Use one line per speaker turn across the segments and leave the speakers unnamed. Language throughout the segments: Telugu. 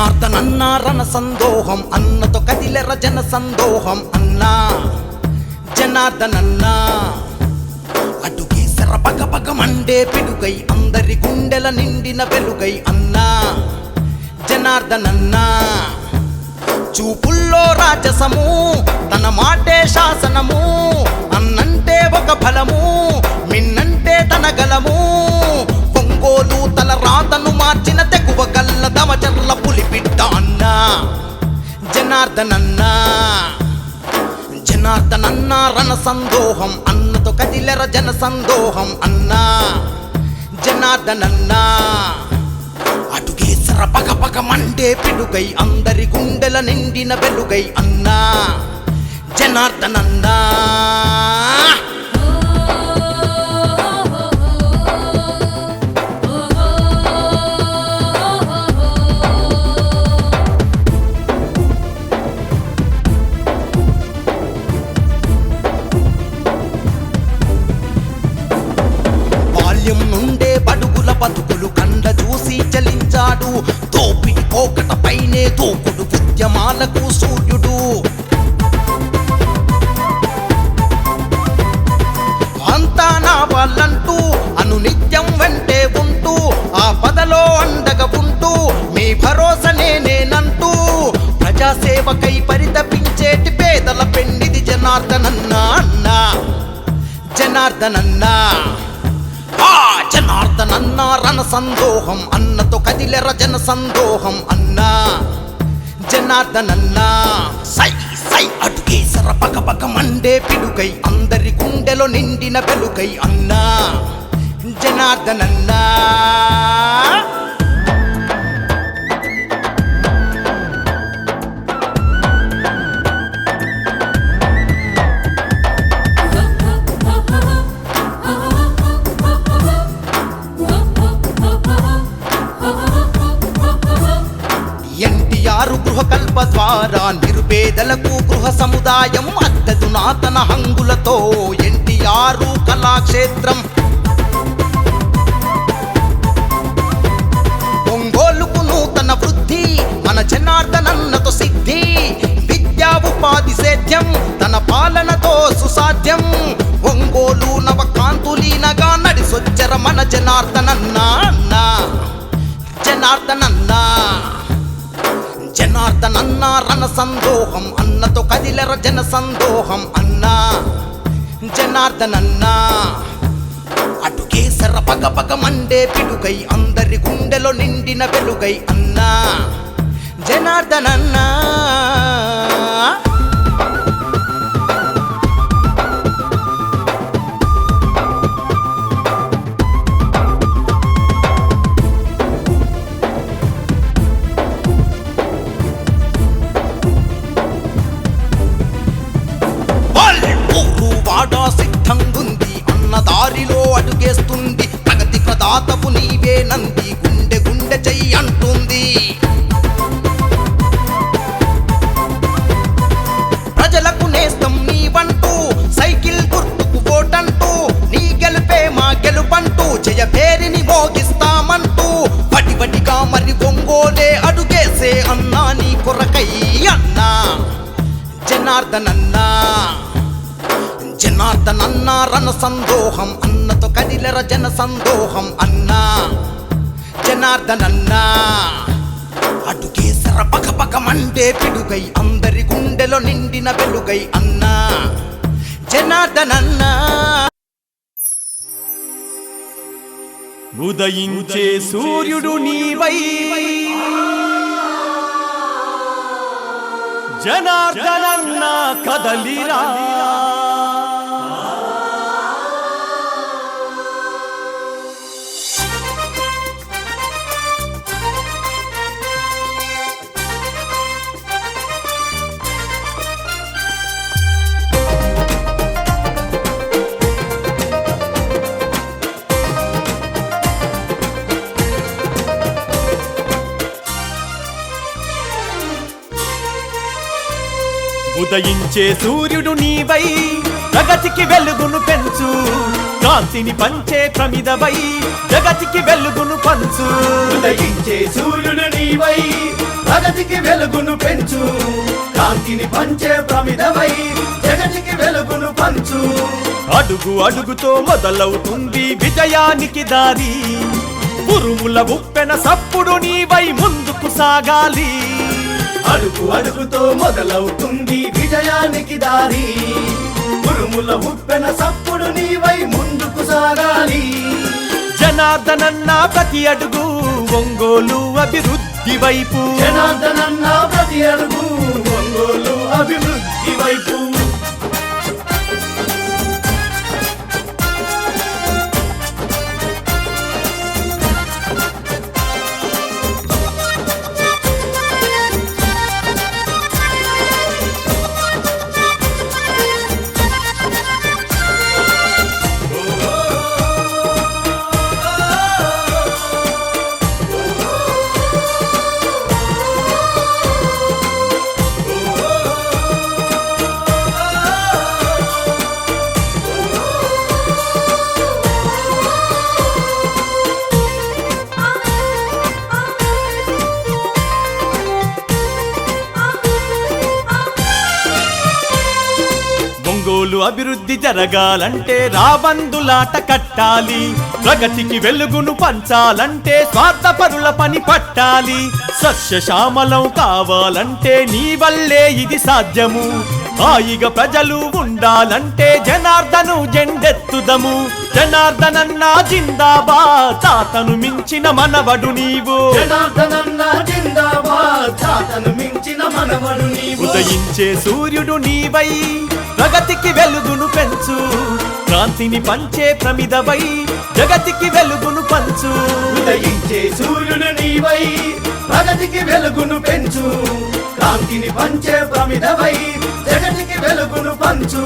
రణ సందోహం అన్నతో కదిలెర జన సందోహం అన్నా. జనార్దనన్నా అటుకేసర పగ పగ మండే పిడుగై అందరి గుండెల నిండిన వెలుగై అన్నా. జనార్దనన్నా చూపుల్లో రాజసము తన మాటే శాసనము అన్నంటే ఒక ఫలము. పులిపిట్ట అన్నా జనార్దనన్నా జనార్దనన్నా రణ సందోహం అన్నతో కదిలెర జన సందోహం అన్నా జనార్దనన్నా అటుకేసర పగ పగ మండే పిడుగై అందరి గుండెల నిండిన వెలుగై అన్నా జనార్దనన్నా. నా వాళ్ళంటూ అనునిత్యం వెంటే ఉంటూ ఆ పదలో అండగా ఉంటూ మీ భరోసా నేనేనంటూ ప్రజాసేవకై పరితపించేటి పేదల పెండిది జనార్దనన్నా అన్నా. జనార్దనన్నా. జనార్దనన్నా రణ సందోహం అన్నతో కదిలెర జన సందోహం అన్నా. జనార్దనన్నా. సై సై అటుకేసర పక పక మండే పిడుకై అందరి గుండెలో నిండిన పెలుకై అన్నా. జనార్దనన్నా. ఆరా నిరుపేదలకు గృహ సముదాయం అద్దెదునాతన హంగులతో ఎన్టీఆర్ కళాక్షేత్రం. ఒంగోలుకు నూతన వృద్ధి మన జనార్దనన్నతో సిద్ధి విద్యా ఉపాధి సేద్యం తన పాలనతో సుసాధ్యం. ఒంగోలు నవ కాంతులీనగా నడిసొచ్చర మన జనార్దనన్నా జనార్దనన్నా. జనార్దనన్నా రణ సందోహం అన్నతో కదిలర జన సందోహం అన్నా జనార్దనన్నా అటుకేసర పగ పగ మండే పిడుగై అందరి గుండెలో నిండిన వెలుగై అన్నా జనార్దనన్నా జనార్దనన్నా జనార్దనన్నా రణ సందోహం అన్నతో కదిలర జన సందోహం అన్నా. జనార్దనన్నా అటుకేసర పగ పిడుగై అందరి గుండెలో నిండిన వెలుగై అన్నా. జనార్దనన్నా.
ఉదయించే సూర్యుడు నీవై. జనార్దనన్న కదలిరా. ఉదయించే సూర్యుడు నీవై ప్రగతికి వెలుగును పెంచు. కాంతిని పంచే ప్రమిదవై జగతికి వెలుగును పంచు.
ఉదయించే సూర్యుడు నీవై ప్రగతికి వెలుగును పెంచు. కాంతిని పంచే ప్రమిదవై జగతికి వెలుగును పంచు.
అడుగు అడుగుతో మొదలవుతుంది విజయానికి దారి. ఉరుముల ఉప్పెన సప్పుడు నీవై ముందుకు సాగాలి.
అడుగు అడుగుతో మొదలవుతుంది విజయానికి దారి. ఉరుముల ఉప్పెన సప్పుడు నీవై ముందుకు సాగాలి.
జనార్దనన్న ప్రతి అడుగు ఒంగోలు అభివృద్ధి వైపు.
జనార్దనన్న ప్రతి అడుగు ఒంగోలు అభివృద్ధి
ఒంగోలు అభివృద్ధి జరగాలంటే రాబందులాట కట్టాలి. ప్రగతికి వెలుగును పంచాలంటే స్వార్థపరుల పని పట్టాలి. సస్యశ్యామలం కావాలంటే నీ వల్లే ఇది సాధ్యము. హాయిగా ప్రజలు ఉండాలంటే జనార్దను జెండెత్తుదము. జనార్దనన్న జిందాబా తాతను మించిన మనవడు నీవు.
జనార్దనన్న జిందాబాద్ తాతను మించిన మనవడు నీవు.
ఉదయించే సూర్యుడు నీవై. ప్రగతికి వెలుగును పెంచు. క్రాంతిని పంచే ప్రమిదవై జగతికి వెలుగును పంచు.
ఉదయించే సూర్యుడు నీవై ప్రగతికి వెలుగును పెంచు. కాంతిని పంచే ప్రమిదవై జగతికి వెలుగును పంచు.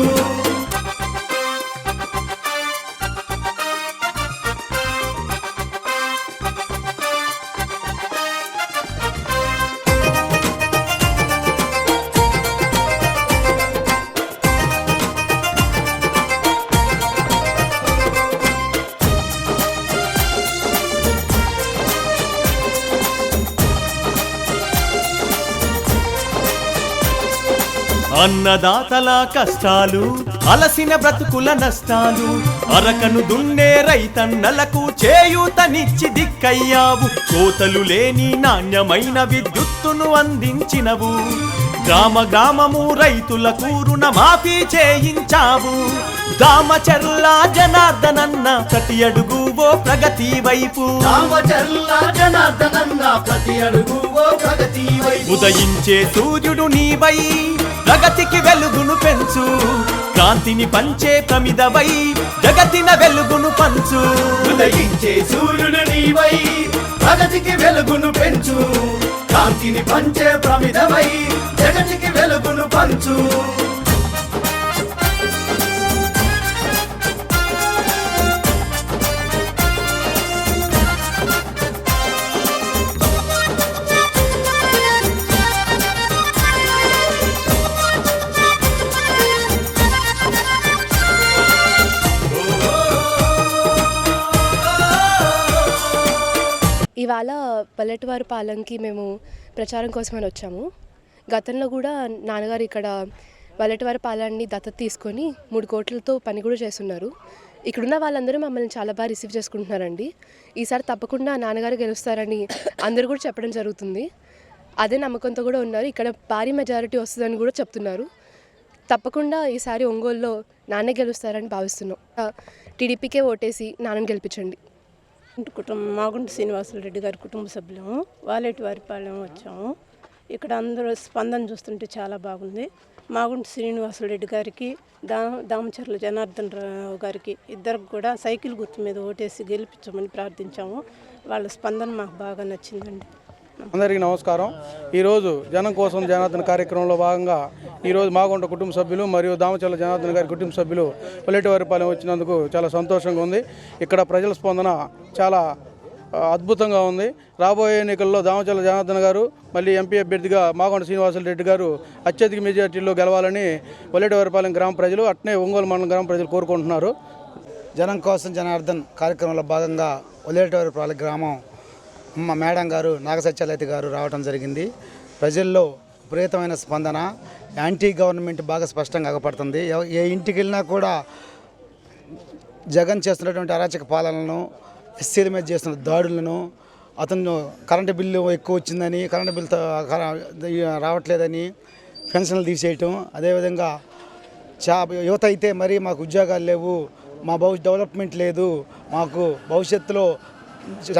అన్నదాతల కష్టాలు అలసిన బ్రతుకుల నష్టాలు అరకను దున్నే రైతన్నలకు చేయూతనిచ్చి దిక్కయ్యావు. కోతలు లేని నాణ్యమైన విద్యుత్తును అందించినవు. గ్రామ గ్రామము రైతులకు రుణమాఫీ చేయించావు. దామచర్ల జనార్దనన్న ప్రతి అడుగు ఓ ప్రగతి వైపు.
జనార్దనన్న ప్రతి అడుగు ఓ ప్రగతి వైపు.
ఉదయించే సూర్యుడు నీవై ప్రగతికి వెలుగును పెంచు. కాంతిని పంచే ప్రమిదవై జగతిన వెలుగును పంచు.
ఉదయించే సూర్యుడు నీవై ప్రగతికి వెలుగును పెంచు. కాంతిని పంచే ప్రమిదమై జగతికి వెలుగును పంచు.
పల్లెటవారి పాలెంకి మేము ప్రచారం కోసమని వచ్చాము. గతంలో కూడా నాన్నగారు ఇక్కడ పల్లెటవారి పాలెన్ని దత్తత తీసుకొని మూడు కోట్లతో పని కూడా చేస్తున్నారు. ఇక్కడున్న వాళ్ళందరూ మమ్మల్ని చాలా బాగా రిసీవ్ చేసుకుంటున్నారండి. ఈసారి తప్పకుండా నాన్నగారు గెలుస్తారని అందరూ కూడా చెప్పడం జరుగుతుంది. అదే నమ్మకంతో కూడా ఉన్నారు. ఇక్కడ భారీ మెజారిటీ వస్తుందని కూడా చెప్తున్నారు. తప్పకుండా ఈసారి ఒంగోలులో నాన్న గెలుస్తారని భావిస్తున్నాం. టీడీపీకే ఓటేసి నాన్నని గెలిపించండి.
కుటుంబం మాగుంట శ్రీనివాసులు రెడ్డి గారి కుటుంబ సభ్యులము. వాలేటి వారిపాలెం వచ్చాము. ఇక్కడ అందరూ స్పందన చూస్తుంటే చాలా బాగుంది. మాగుంట శ్రీనివాసులు రెడ్డి గారికి దా దామచర్ల జనార్దన్ రావు గారికి ఇద్దరికి కూడా సైకిల్ గుర్తు మీద ఓటేసి గెలిపించమని ప్రార్థించాము. వాళ్ళ స్పందన మాకు బాగా నచ్చిందండి.
అందరికీ నమస్కారం. ఈరోజు జనం కోసం జనార్దన్ కార్యక్రమంలో భాగంగా ఈరోజు మాగుంట కుటుంబ సభ్యులు మరియు దామచల్ల జనార్దన్ గారి కుటుంబ సభ్యులు పల్లెటవారిపాలెం వచ్చినందుకు చాలా సంతోషంగా ఉంది. ఇక్కడ ప్రజల స్పందన చాలా అద్భుతంగా ఉంది. రాబోయే ఎన్నికల్లో దామచల్ల జనార్దన్ గారు మళ్ళీ ఎంపీ అభ్యర్థిగా మాగొండ శ్రీనివాసులు రెడ్డి గారు అత్యధిక మెజార్టీలో గెలవాలని పల్లెటవారిపాలెం గ్రామ ప్రజలు అట్నే ఒంగోలు మండలం గ్రామ ప్రజలు కోరుకుంటున్నారు.
జనం కోసం జనార్దన్ కార్యక్రమంలో భాగంగా ఒలేటవరపాలె గ్రామం మా మేడం గారు నాగసత్యాలతి గారు రావడం జరిగింది. ప్రజల్లో విపరీతమైన స్పందన యాంటీ గవర్నమెంట్ బాగా స్పష్టంగా అగపడుతుంది ఏ ఇంటికి వెళ్ళినా కూడా జగన్ చేస్తున్నటువంటి అరాచక పాలనను ఎస్సీల మీద చేస్తున్న దాడులను అతను కరెంటు బిల్లు ఎక్కువ వచ్చిందని కరెంటు బిల్లుతో రావట్లేదని పెన్షన్లు తీసేయటం. అదేవిధంగా చా యువత అయితే మరి మాకు ఉద్యోగాలు లేవు మా భవి డెవలప్మెంట్ లేదు మాకు భవిష్యత్తులో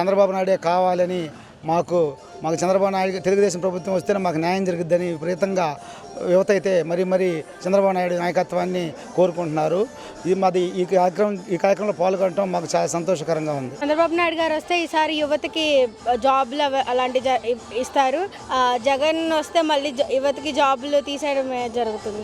చంద్రబాబు నాయుడే కావాలని మాకు మాకు చంద్రబాబు నాయుడు తెలుగుదేశం ప్రభుత్వం వస్తేనే మాకు న్యాయం జరుగుద్దని విపరీతంగా యువత అయితే మరి మరి చంద్రబాబు నాయుడు నాయకత్వాన్ని కోరుకుంటున్నారు. ఈ మాది ఈ కార్యక్రమం ఈ కార్యక్రమంలో పాల్గొనడం మాకు చాలా సంతోషకరంగా ఉంది.
చంద్రబాబు నాయుడు గారు వస్తే ఈసారి యువతకి జాబ్లు అవ- అలాంటి జ- ఇస్తారు. ఆ, జగన్ వస్తే మళ్ళీ యువతకి జాబ్లు తీసేయడం జరుగుతుంది.